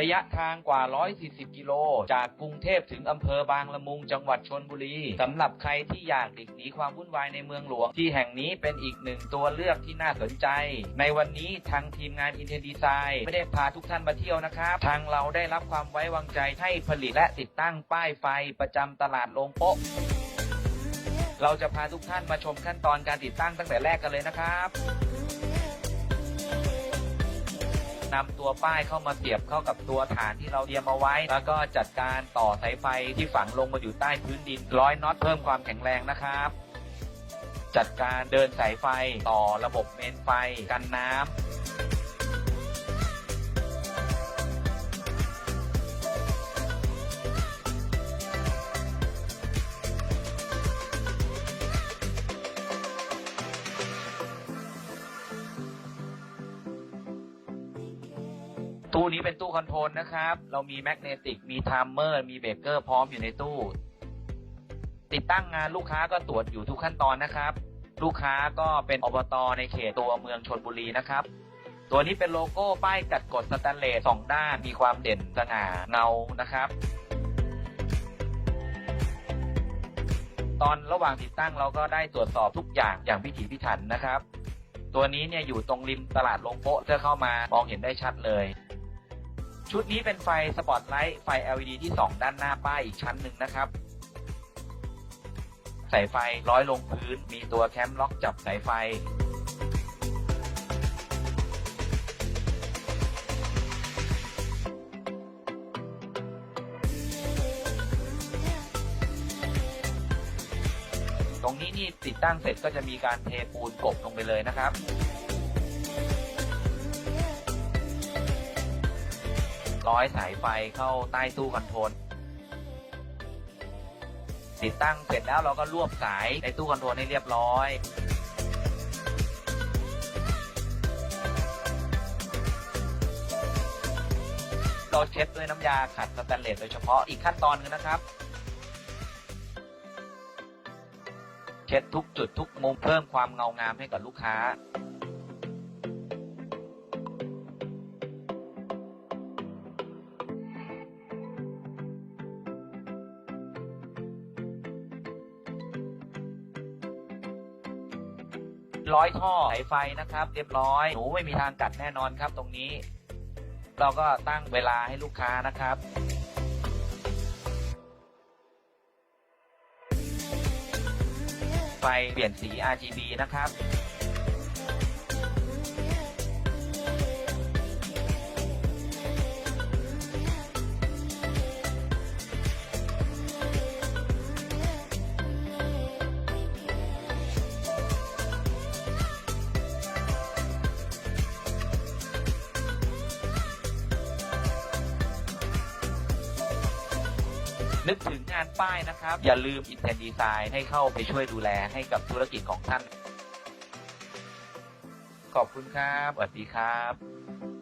ระยะทางกว่า 140 กิโล จากกรุงเทพถึงอำเภอบางละมุงจังหวัดชนบุรี สำหรับใครที่อยากหลีกหนีความวุ่นวายในเมืองหลวง ที่แห่งนี้เป็นอีกหนึ่งตัวเลือกที่น่าสนใจ ในวันนี้ทางทีมงาน i n t e n Design ไม่ได้พาทุกท่านมาเที่ยวนะครับ ทางเราได้รับความไว้วางใจให้ผลิตและติดตั้งป้ายไฟประจำตลาดโรงโป๊ะ เราจะพาทุกท่านมาชมขั้นตอนการติดตั้งตั้งแต่แรกกันเลยนะครับ นำตัวป้ายเข้ามาเสียบเข้ากับตัวฐานที่เราเตรียมเอาไว้ แล้วก็จัดการต่อสายไฟที่ฝังลงมาอยู่ใต้พื้นดิน ร้อยน็อตเพิ่มความแข็งแรงนะครับ จัดการเดินสายไฟต่อระบบเมนไฟกันน้ำ ตู้นี้เป็นตู้คอนโทรลนะครับ เรามีแมกเนติก มีไทม์เมอร์ มีเบรกเกอร์พร้อมอยู่ในตู้ ติดตั้งงานลูกค้าก็ตรวจอยู่ทุกขั้นตอนนะครับ ลูกค้าก็เป็นอบตในเขตตัวเมืองชนบุรีนะครับ ตัวนี้เป็นโลโก้ป้ายกัดกดสแตนเลสสองด้าน มีความเด่นสง่าเงานะครับตอนระหว่างติดตั้งเราก็ได้ตรวจสอบทุกอย่างอย่างพิถีพิถันนะครับ ตัวนี้เนี่ยอยู่ตรงริมตลาดลงโป๊ะจะเข้ามามองเห็นได้ชัดเลย ชุดนี้เป็นไฟสปอตไลท์ไฟ LED ที่ 2 ด้านหน้าป้ายอีกชั้นหนึ่งนะครับ สายไฟร้อยลงพื้น มีตัวแคมล็อกจับสายไฟ ตรงนี้นี่ติดตั้งเสร็จก็จะมีการเทปูนกบลงไปเลยนะครับ ร้อยสายไฟเข้าใต้ตู้คอนโทรลติดตั้งเสร็จแล้วเราก็รวบสายในตู้คอนโทรลให้เรียบร้อย เราเช็ดด้วยน้ำยาขัดสแตนเลสโดยเฉพาะอีกขั้นตอนหนึงนะครับ เช็ดทุกจุดทุกมุมเพิ่มความเงางามให้กับลูกค้า ร้อยท่อสายไฟนะครับ เรียบร้อยหนูไม่มีทางกัดแน่นอนครับตรงนี้ เราก็ตั้งเวลาให้ลูกค้านะครับไฟเปลี่ยนสี RGB นะครับ นึกถึงงานป้ายนะครับ อย่าลืม Intent Design ให้เข้าไปช่วยดูแลให้กับธุรกิจของท่าน ขอบคุณครับสวัสดีครับ